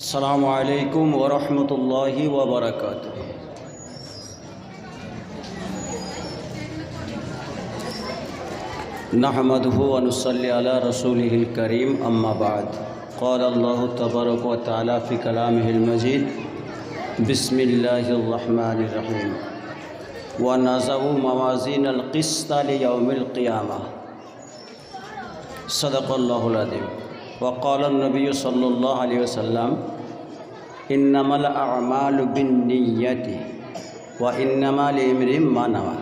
السلام عليكم ورحمة الله وبركاته. نحمده ونصلي على رسوله الكريم أما بعد. قال الله تبارك وتعالى في كلامه المجيد بسم الله الرحمن الرحيم. ونزع موازين القسط ليوم القيامة. صدق الله العظيم. وقال النبي صلى الله عليه وسلم إنما الأعمال بالنية وإنما لامرئ ما نوى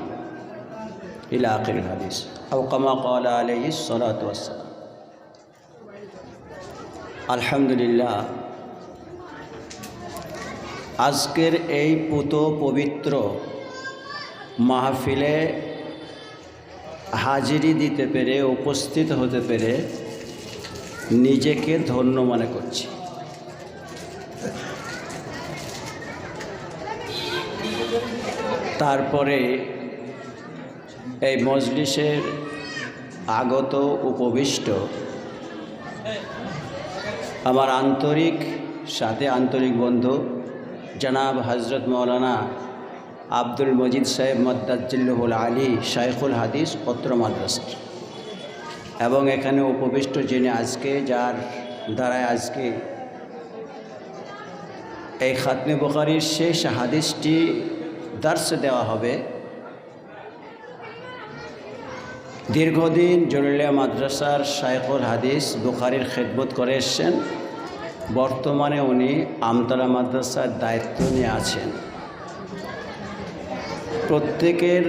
إلى آخر الحديث أو كما قال عليه الصلاة والسلام আলহামদুলিল্লাহ আজকের এই পুত পবিত্র মাহফিলে হাজিরি দিতে পেরে উপস্থিত হতে পেরে নিজেকে ধন্য মনে করছি। তারপরে এই মজলিসের আগত উপবিষ্ট আমার আন্তরিক, সাথে আন্তরিক বন্ধু জনাব হজরত মৌলানা আব্দুল মজিদ সাহেব মদ্দাজিল্লুল আলী শাইখুল হাদিস পত্র মাদ্রাসার এবং এখানে উপবিষ্ট যিনি আজকে, যার দ্বারায় আজকে এই খাতমে বুখারির শেষ হাদিসটি দার্স দেওয়া হবে। দীর্ঘদিন জরুলিয়া মাদ্রাসার শাইখুল হাদিস বুখারির খেদমত করে এসছেন। বর্তমানে উনি আমতলা মাদ্রাসার দায়িত্ব নিয়ে আছেন। প্রত্যেকের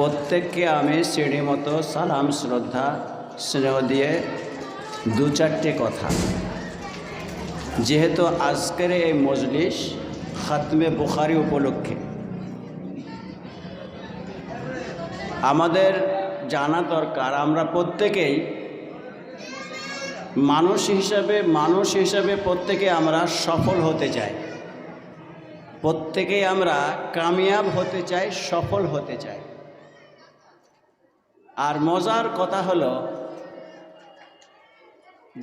প্রত্যেককে আমি শ্রেণি মতো সালাম, শ্রদ্ধা, স্নেহ দিয়ে দু চারটে কথা। যেহেতু আজকের এই মজলিস খাতমে বুখারি উপলক্ষে। আমাদের জানা দরকার, আমরা প্রত্যেকেই মানুষ হিসাবে মানুষ হিসাবে প্রত্যেকে আমরা সফল হতে চাই। প্রত্যেকেই আমরা কামিয়াব হতে চাই, সফল হতে চাই। আর মজার কথা হলো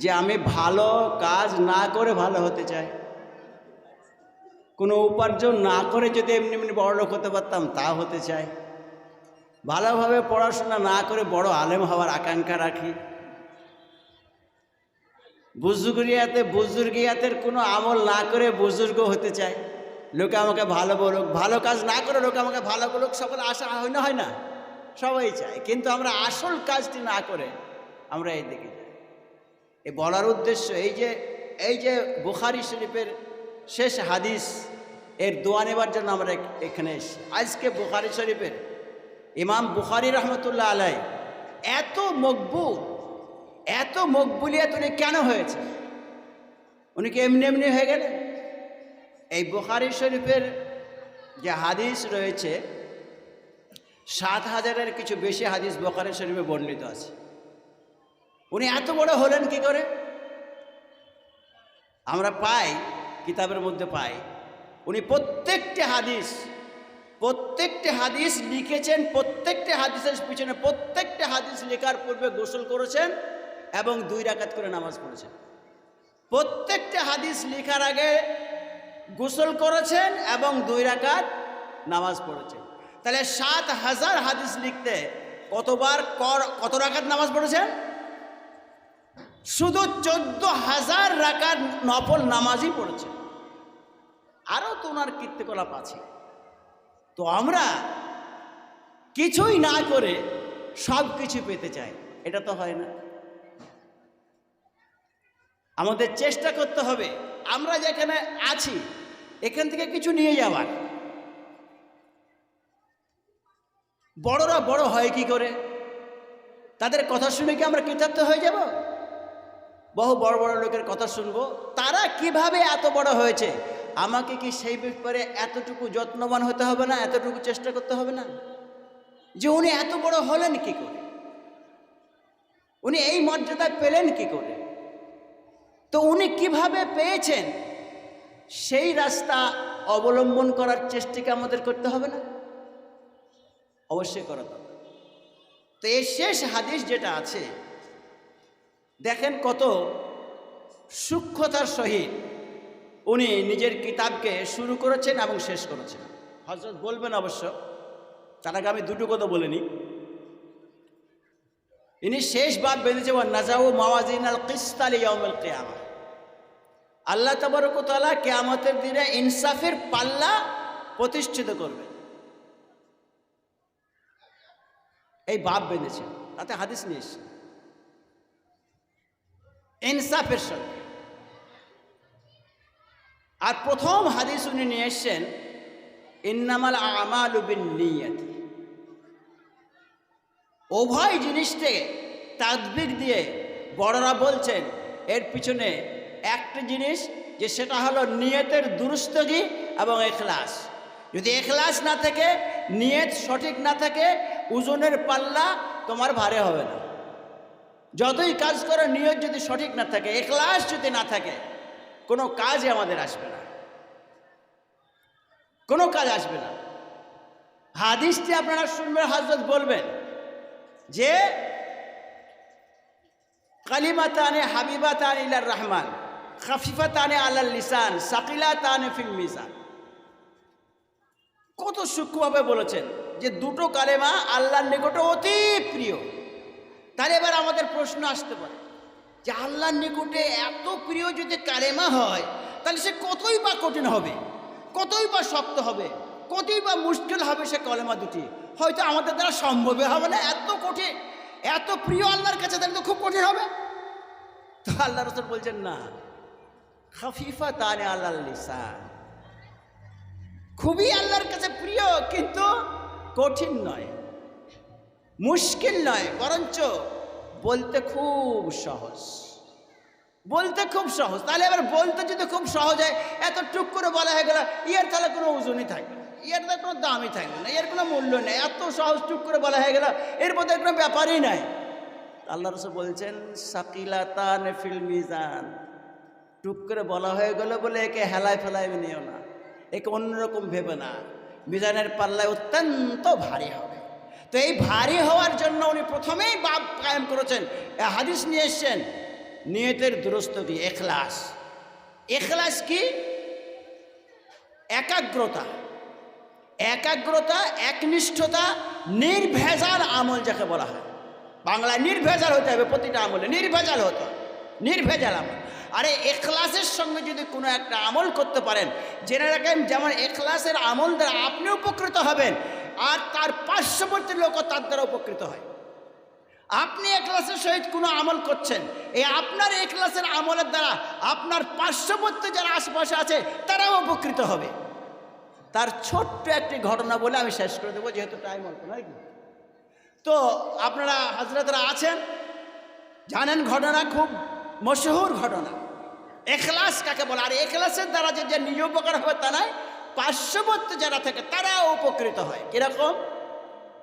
যে আমি ভালো কাজ না করে ভালো হতে চাই। কোনো উপার্জন না করে যদি এমনি এমনি বড় লোক হতে পারতাম তা হতে চাই। ভালোভাবে পড়াশোনা না করে বড় আলেম হওয়ার আকাঙ্ক্ষা রাখি। বুজুর্গিয়াতে বুজুর্গিয়াতের কোনো আমল না করে বুজুর্গ হতে চায় লোকে আমাকে ভালো বলুক, ভালো কাজ না করে লোকে আমাকে ভালো বলুক, সকলে আশা হয় না হয় না। সবাই চায়, কিন্তু আমরা আসল কাজটি না করে আমরা এই দিকে যাই। এই বলার উদ্দেশ্য এই যে এই যে বুখারি শরীফের শেষ হাদিস, এর দোয়া নেবার জন্য আমরা এখানে এসেছি। আজকে বুখারি শরীফের ইমাম বুখারি রহমতুল্লাহ আলাই এত মকবুল, এত মকবুলিয়াত উনি কেন হয়েছে? উনি কি এমনি এমনি হয়ে গেলেন? এই বুখারি শরীফের যে হাদিস রয়েছে সাত হাজারের কিছু বেশি হাদিস বুখারি শরীফে বর্ণিত আছে। উনি এত বড় হলেন কি করে? আমরা পাই, কিতাবের মধ্যে পাই। উনি প্রত্যেকটি হাদিস প্রত্যেকটি হাদিস লিখেছেন, প্রত্যেকটি হাদিসের পিছনে প্রত্যেকটি হাদিস লেখার পূর্বে গোসল করেছেন এবং দুই রাকাত করে নামাজ পড়েছেন। প্রত্যেকটি হাদিস লেখার আগে গোসল করেছেন এবং দুই রাকাত নামাজ পড়েছেন। তাহলে সাত হাজার হাদিস লিখতে কতবার কর, কত রাকাত নামাজ পড়েছেন? শুধু চোদ্দ হাজার রাকাত নফল নামাজই পড়েছেন। আরও তো ওনার কীর্তিকলাপ আছে। তো আমরা কিছুই না করে সব কিছু পেতে চাই, এটা তো হয় না। আমাদের চেষ্টা করতে হবে, আমরা যেখানে আছি, এখান থেকে কিছু নিয়ে যাওয়ার। বড়রা বড় হয় কি করে? তাদের কথা শুনে কি আমরা কৃতার্থ হয়ে যাব? বহু বড় বড় লোকের কথা শুনব। তারা কীভাবে এত বড় হয়েছে? আমাকে কি সেই ব্যাপারে এতটুকু যত্নবান হতে হবে না? এতটুকু চেষ্টা করতে হবে না? যে উনি এত বড় হলেন কি করে? উনি এই মর্যাদা পেলেন কি করে? তো উনি কীভাবে পেয়েছেন? সেই রাস্তা অবলম্বন করার চেষ্টাকে আমাদের করতে হবে না? অবশ্যই করা দরকার। তো এই শেষ হাদিস যেটা আছে, দেখেন কত সূক্ষ্মতার সহিত উনি নিজের কিতাবকে শুরু করেছেন এবং শেষ করেছেন। হজরত বলবেন অবশ্য, তার আগে আমি দুটো কথা বলিনি ইনি শেষ বাদ বেঁধেছে ও নাজাউ মাওয়াজিন আল কিস্তালি ইয়াউমুল কিয়ামা। আল্লাহ তাবারকতালা কেয়ামতের দিনে ইনসাফের পাল্লা প্রতিষ্ঠিত করবে এই বাপ বেঁধেছে, তাতে হাদিস নিয়ে এসছে। ইনসাফের সঙ্গে আর প্রথম হাদিস উনি নিয়ে এসছেন, ইন্নামাল আমাল বিন নিয়াতি উভয় জিনিসটাকে তাদবির দিয়ে বড়রা বলছেন, এর পিছনে একটা জিনিস যে সেটা হলো নিয়তের দুরুস্তগি এবং এখলাস। যদি এখলাস না থাকে, নিয়ত সঠিক না থাকে ওজনের পাল্লা তোমার ভারে হবে না। যতই কাজ করো নিয়ত যদি সঠিক না থাকে, এখলাস যদি না থাকে, কোনো কাজই আমাদের আসবে না। কোনো কাজ আসবে না। হাদিসটি আপনারা শুনবেন, হাজরত বলবেন যে, কালিমাতানে হাবিবাতান ইলার রহমান, খাফিফাতানে আলাল লিসান, সাকিলাতানে ফিল মিজান। কত সূক্ষ্মভাবে বলেছেন। যে দুটো কালেমা আল্লাহর নিকটে অতি প্রিয়। তাহলে এবার আমাদের প্রশ্ন আসতে পারে, যে আল্লাহর নিকটে এত প্রিয় যদি কালেমা হয়, তাহলে সে কতই বা কঠিন হবে? কতই বা শক্ত হবে? কতই বা মুশকিল হবে সে কলেমা দুটি? হয়তো আমাদের দ্বারা সম্ভবে হবে না, এত কঠিন, এত প্রিয় আল্লাহর কাছে তাহলে তো খুব কঠিন হবে। তো আল্লাহ রসুল বলছেন, না খাফিফা তানে আল্লাহ খুবই আল্লাহর কাছে প্রিয়, কিন্তু কঠিন নয়, মুশকিল নয়, বরঞ্চ বলতে খুব সহজ। বলতে খুব সহজ। তাহলে এবার বলতে যদি খুব সহজ হয়, এত টুক করে বলা হয়ে গেল, ইয়ার তাহলে কোনো ওজনই থাকবে না। ইয়ার তাহলে কোনো দামই থাকবে না। এর কোনো মূল্য নেই। এত সহজ টুক করে বলা হয়ে গেল, এর মধ্যে কোনো ব্যাপারই নাই। আল্লাহ রসুল বলছেন, সাকিলাতান ফিল মিজান। টুক করে বলা হয়ে গেল বলে একে হেলায় ফেলায় নিও না। একে অন্যরকম ভেবে না। মিজানের পাল্লায় অত্যন্ত ভারী হবে। তো এই ভারী হওয়ার জন্য উনি প্রথমেই বাপ কায়েম করেছেন। হাদিস নিয়ে এসছেন, নিয়তের দুরস্ত কি? এখলাস। এখলাস কি? একাগ্রতা। একাগ্রতা, একনিষ্ঠতা, নির্ভেজাল আমল যাকে বলা হয়। বাংলায় নির্ভেজাল হতে হবে প্রতিটা আমলে। নির্ভেজাল হতে নির্ভেজাল আমল। আরে এখলাসের সঙ্গে যদি কোনো একটা আমল করতে পারেন, জেনে রাখেন যেমন এখলাসের আমল দ্বারা আপনি উপকৃত হবেন, আর তার পার্শ্ববর্তী লোকও তার দ্বারা উপকৃত হয়। আপনি এখলাসের সহিত কোনো আমল করছেন, এই আপনার এখলাসের আমলের দ্বারা আপনার পার্শ্ববর্তী যারা আশেপাশে আছে, তারাও উপকৃত হবে। তার ছোট্ট একটি ঘটনা বলে আমি শেষ করে দেবো, যেহেতু টাইম অল্প, নয় কি? তো আপনারা হাজরাতরা আছেন, জানেন ঘটনা খুব মশহুর ঘটনা। এখলাস কাকে বলে? আর এখলাসের দ্বারা যে নিজ উপকার হবে তা নয়, পার্শ্ববর্তী যারা থাকে, তারাও উপকৃত হয়। কীরকম?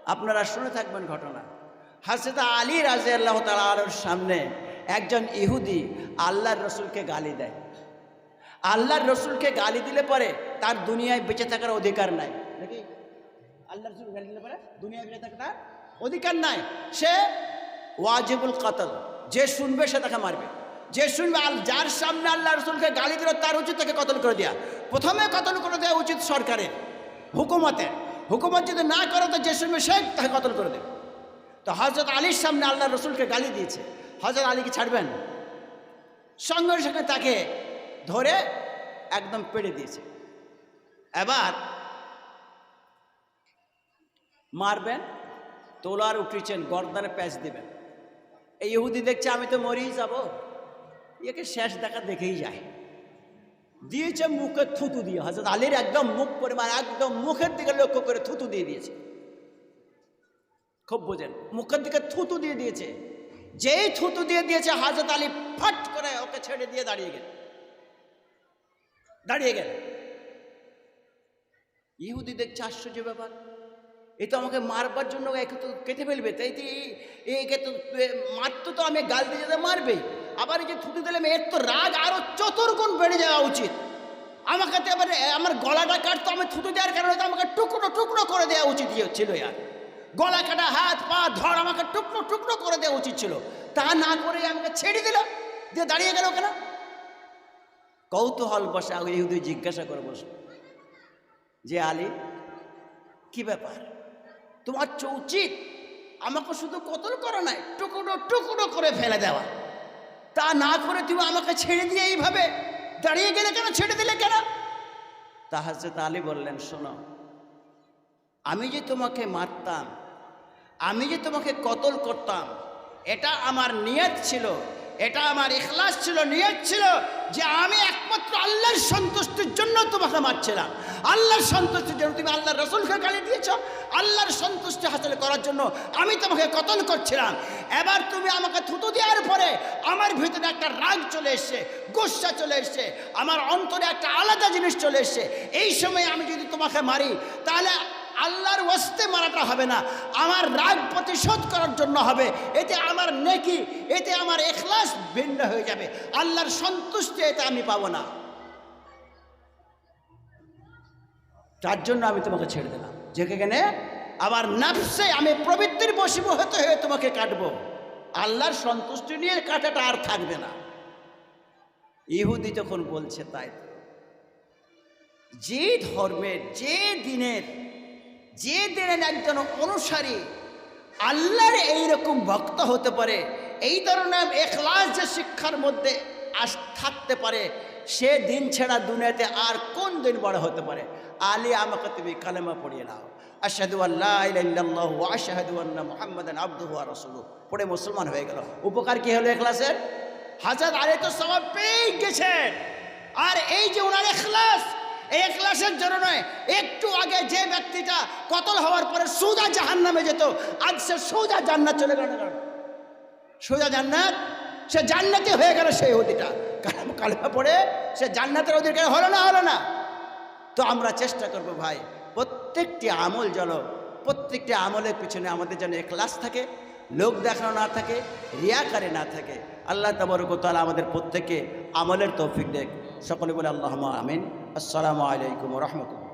আপনারা শুনে থাকবেন ঘটনা। হাসিদা আলী রাজে আল্লাহ তালার সামনে একজন ইহুদি আল্লাহর রসুলকে গালি দেয়। আল্লাহর রসুলকে গালি দিলে পরে তার দুনিয়ায় বেঁচে থাকার অধিকার নাই। নাকি? আল্লাহ রসুল গালি দিলে পরে দুনিয়ায় বেঁচে থাকার অধিকার নাই। সে ওয়াজিবুল কাতল, যে শুনবে সে তাকে মারবে। যে শুনবে আল যার সামনে আল্লাহ রসুলকে গালি দিল, তার উচিত তাকে কতল করে দেওয়া প্রথমে কতল করে দেওয়া উচিত সরকারের? হুকুমতের হুকুমত যদি না করে, তো যে শুনবে সে তাকে কতল করে দেবে? তো হজরত আলীর সামনে আল্লাহ রসুলকে গালি দিয়েছে। হজরত আলীকে ছাড়বেন? সঙ্গে সঙ্গে তাকে ধরে একদম পেড়ে দিয়েছে। এবার মারবেন, তোলার উঠিয়েছেন গর্দানে প্যাচ দেবেন। এই ইহুদি দেখছে, আমি তো মরেই যাব। একে শেষ দেখা দেখেই যায়। দিয়েছে মুখে থুতু দিয়ে হজরত আলীর একদম মুখ পরিমাণ, একদম মুখের দিকে লক্ষ্য করে থুতু দিয়ে দিয়েছে। খুব বোঝেন, মুখের দিকে থুতু দিয়ে দিয়েছে। যেই থুতু দিয়ে দিয়েছে হাজরত আলী ফট করে ওকে ছেড়ে দিয়ে দাঁড়িয়ে গেল দাঁড়িয়ে গেল ইহুদি দেখছে আশ্চর্য ব্যাপার, এ তো আমাকে মারবার জন্য একে তো কেটে ফেলবে, তাই একে তো মারতো তো আমি, গাল দিয়ে যেতে মারবে আবার যে থুতু দিলাম এর তো রাগ আরও চতুর্গুণ বেড়ে যাওয়া উচিত। আমাকে তো এবার, আমার গলাটা কাটতো আমি থুতু দেওয়ার কারণে তো আমাকে টুকরো টুকরো করে দেওয়া উচিত ছিল আর। গলা কাটা, হাত, পা ধর আমাকে টুকরো টুকরো করে দেওয়া উচিত ছিল। তা না করে আমাকে ছেড়ে দিল, দিয়ে দাঁড়িয়ে গেল কেন? কৌতূহল বসা ইহুদি জিজ্ঞাসা করে বসল, যে আলী, কি ব্যাপার? তোমার তো উচিত আমাকে শুধু কতল করা নাই টুকরো টুকরো করে ফেলে দেওয়া। তা না করে তুমি আমাকে ছেড়ে দিয়ে এইভাবে দাঁড়িয়ে গেলে কেন? ছেড়ে দিলে কেন? তা হাজরত আলী বললেন, শোনো, আমি যে তোমাকে মারতাম, আমি যে তোমাকে কতল করতাম, এটা আমার নিয়ত ছিল। এটা আমার ইখলাস ছিল, নিয়ত ছিল যে আমি একমাত্র আল্লাহর সন্তুষ্টির জন্য তোমাকে মারছিলাম। আল্লাহর সন্তুষ্টির জন্য তুমি আল্লাহর রসুলকে গালি দিয়েছ, আল্লাহর সন্তুষ্টি হাসিল করার জন্য আমি তোমাকে কতল করছিলাম। এবার তুমি আমাকে থুতু দেওয়ার পরে আমার ভিতরে একটা রাগ চলে এসছে, গুসা চলে এসছে, আমার অন্তরে একটা আলাদা জিনিস চলে এসছে। এই সময় আমি যদি তোমাকে মারি, তাহলে আল্লাহর ওয়াস্তে মারাটা হবে না, আমার রাগ প্রতিশোধ করার জন্য হবে। এতে আমার নেকি, এতে আমার এখলাস ভিন্ন হয়ে যাবে। আল্লাহর সন্তুষ্টি এতে আমি পাবো না। তার জন্য আমি তোমাকে ছেড়ে দিলাম। যেখানে আমার নাফসে আমি প্রবৃত্তির বশীভূত হয়ে তোমাকে কাটবো। আল্লাহর সন্তুষ্টি নিয়ে কাটাটা আর থাকবে না। ইহুদি যখন বলছে তাই। যে ধর্মের, যে দিনের যে দিনের একজন অনুসারী আল্লাহর এইরকম ভক্ত হতে পারে, এই ধরনের এখলাস যে শিক্ষার মধ্যে আস থাকতে পারে, সে দিন ছেড়া দুনিয়াতে আর কোন দিন বড় হতে পারে? আলী, আমাকে তুমি কালেমা পড়িয়ে নাও। আশহাদু আল্লাহ আশহাদু আন্না মুহাম্মাদান আবদুহু ওয়া রাসূলুহু। পড়ে মুসলমান হয়ে গেল। উপকার কি হলো এখলাসের? হাজার আলী তো সবাব পেয়ে গেছেন। আর এই যে ওনার এখলাস এই এখলাসের জন্য নয়, একটু আগে যে ব্যক্তিটা কতল হওয়ার পরে সোজা জাহান নামে যেত, আজ সে সোজা জান্নাত চলে গেল। সোজা জান্নাত, সে জান্নাতি হয়ে গেল সেই অধিটা কালাম পড়ে সে জান্নাতের অধিকার হলো না হলো না? তো আমরা চেষ্টা করব ভাই, প্রত্যেকটি আমল যেন, প্রত্যেকটি আমলের পিছনে আমাদের যেন এখলাস থাকে, লোক দেখানো না থাকে রিয়াকারে না থাকে। আল্লাহ তাবরকতালা আমাদের প্রত্যেকে আমলের তৌফিক দেখ। সকলে বলে আল্লাহ আমিন। আসসালামু আলাইকুম রহমতুল্লাহ।